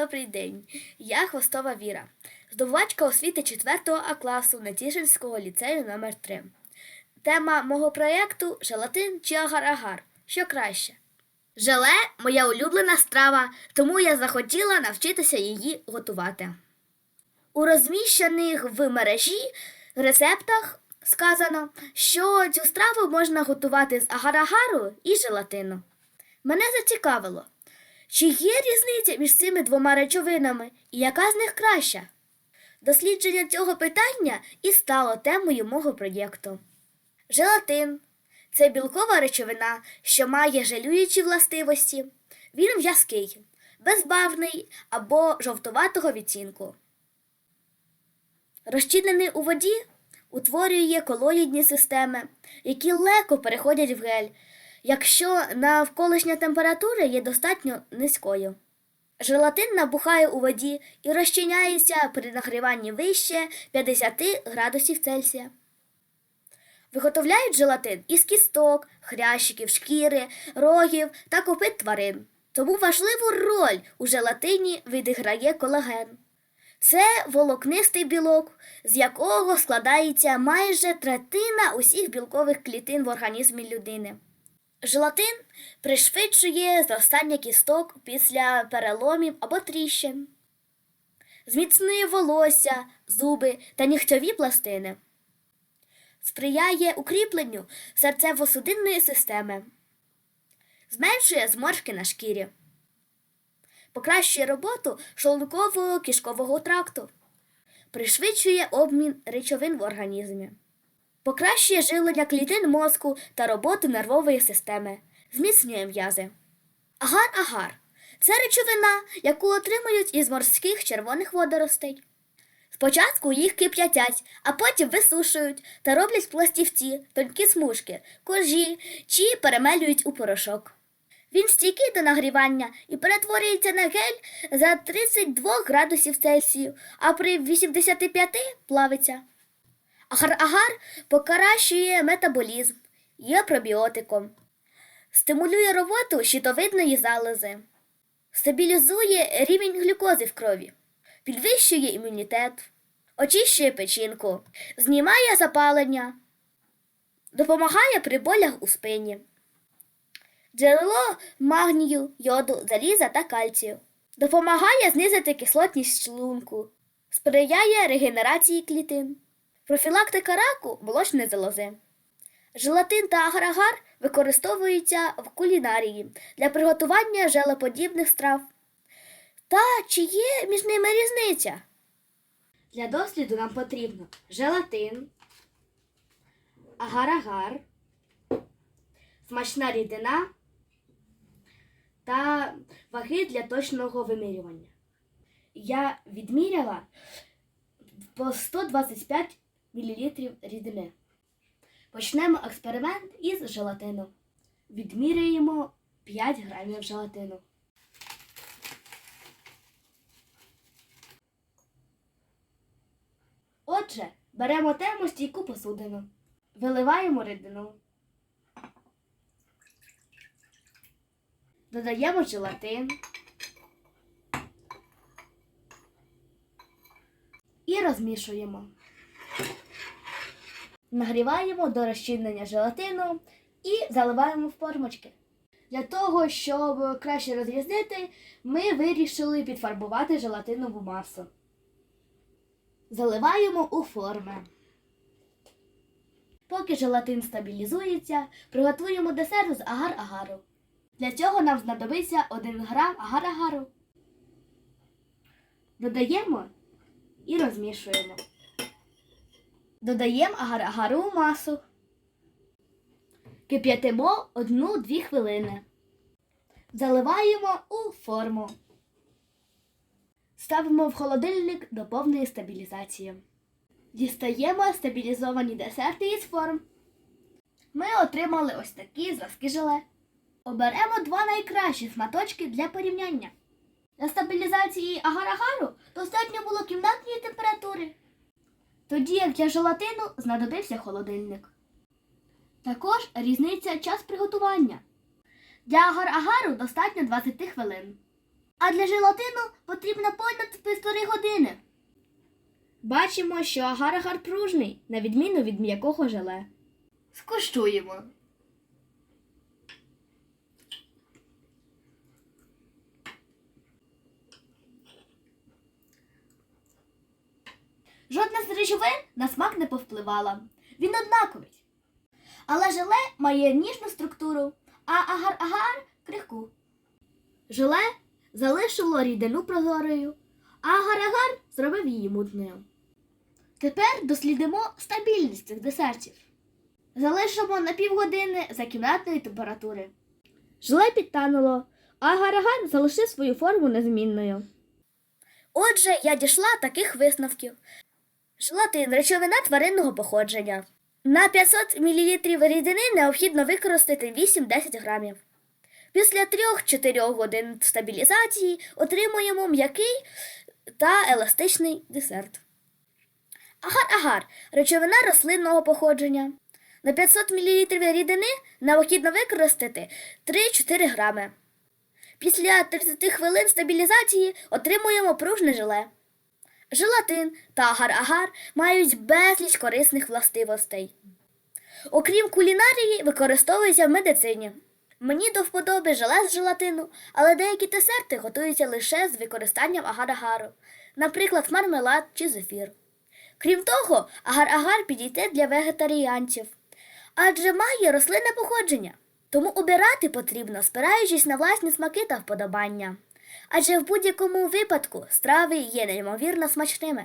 Добрий день. Я Хвостова Віра, здобувачка освіти 4 А класу Натішинського ліцею номер 3 Тема мого проєкту желатин чи агар-агар. Що краще? Желе моя улюблена страва, тому я захотіла навчитися її готувати. У розміщених в мережі рецептах сказано, що цю страву можна готувати з агар-агару і желатину. Мене зацікавило, чи є різниця між цими двома речовинами і яка з них краща? Дослідження цього питання і стало темою мого проєкту. Желатин це білкова речовина, що має желюючі властивості. Він в'язкий, безбарвний або жовтуватого відтінку. Розчинений у воді утворює колоїдні системи, які легко переходять в гель, якщо навколишня температура є достатньо низькою. Желатин набухає у воді і розчиняється при нагріванні вище 50 градусів Цельсія. Виготовляють желатин із кісток, хрящиків, шкіри, рогів та копит тварин. Тому важливу роль у желатині відіграє колаген. Це волокнистий білок, з якого складається майже третина усіх білкових клітин в організмі людини. Желатин пришвидшує зростання кісток після переломів або тріщин, зміцнює волосся, зуби та нігтьові пластини, сприяє укріпленню серцево-судинної системи, зменшує зморшки на шкірі, покращує роботу шлунково кишкового тракту, пришвидшує обмін речовин в організмі. Покращує живлення клітин мозку та роботу нервової системи, зміцнює м'язи. Агар-агар це речовина, яку отримують із морських червоних водоростей. Спочатку їх кип'ятять, а потім висушують та роблять пластівці, тонкі смужки, коржі чи перемелюють у порошок. Він стійкий до нагрівання і перетворюється на гель за 32 градусів Цельсію, а при 85 плавиться. Агар-агар покращує метаболізм, є пробіотиком, стимулює роботу щитовидної залози, стабілізує рівень глюкози в крові, підвищує імунітет, очищує печінку, знімає запалення, допомагає при болях у спині, джерело магнію, йоду, заліза та кальцію, допомагає знизити кислотність шлунку, сприяє регенерації клітин. Профілактика раку молочної залози. Желатин та агар-агар використовуються в кулінарії для приготування желеподібних страв. Та чи є між ними різниця? Для досліду нам потрібно желатин, агар-агар, смачна рідина та ваги для точного вимірювання. Я відміряла по 125 мл рідини. Почнемо експеримент із желатину. Відміряємо 5 грамів желатину. Отже, беремо термостійку посудину. Виливаємо рідину. Додаємо желатин. І розмішуємо. Нагріваємо до розчинення желатину і заливаємо в формочки. Для того, щоб краще розрізнити, ми вирішили підфарбувати желатинову масу. Заливаємо у форми. Поки желатин стабілізується, приготуємо десерт з агар-агару. Для цього нам знадобиться 1 грам агар-агару. Додаємо і розмішуємо. Додаємо агар-агару масу. Кип'ятимо 1-2 хвилини. Заливаємо у форму. Ставимо в холодильник до повної стабілізації. Дістаємо стабілізовані десерти із форм. Ми отримали ось такі зразки желе. Оберемо два найкращі сматочки для порівняння. Для стабілізації агар-агару достатньо було кімнатної температури. Тоді як для желатину знадобився холодильник. Також різниця час приготування. Для агар-агару достатньо 20 хвилин. А для желатину потрібно понад півтори години. Бачимо, що агар-агар пружний, на відміну від м'якого желе. Скуштуємо. Жодна з речовин на смак не повпливала. Він однаковий. Але желе має ніжну структуру, а агар-агар крихку. Желе залишило рідину прозорою, а агар-агар зробив її мутною. Тепер дослідимо стабільність цих десертів. Залишимо на півгодини за кімнатної температури. Желе підтануло, а агар-агар залишив свою форму незмінною. Отже, я дійшла таких висновків. Желатин речовина тваринного походження. На 500 мл рідини необхідно використати 8-10 грамів. Після 3-4 годин стабілізації отримуємо м'який та еластичний десерт. Агар-агар речовина рослинного походження. На 500 мл рідини необхідно використати 3-4 грами. Після 30 хвилин стабілізації отримуємо пружне желе. Желатин та агар-агар мають безліч корисних властивостей. Окрім кулінарії, використовуються в медицині. Мені до вподоби желе з желатину, але деякі десерти готуються лише з використанням агар-агару, наприклад, мармелад чи зефір. Крім того, агар-агар підійде для вегетаріанців, адже має рослинне походження. Тому обирати потрібно, спираючись на власні смаки та вподобання. Адже в будь-якому випадку страви є неймовірно смачними.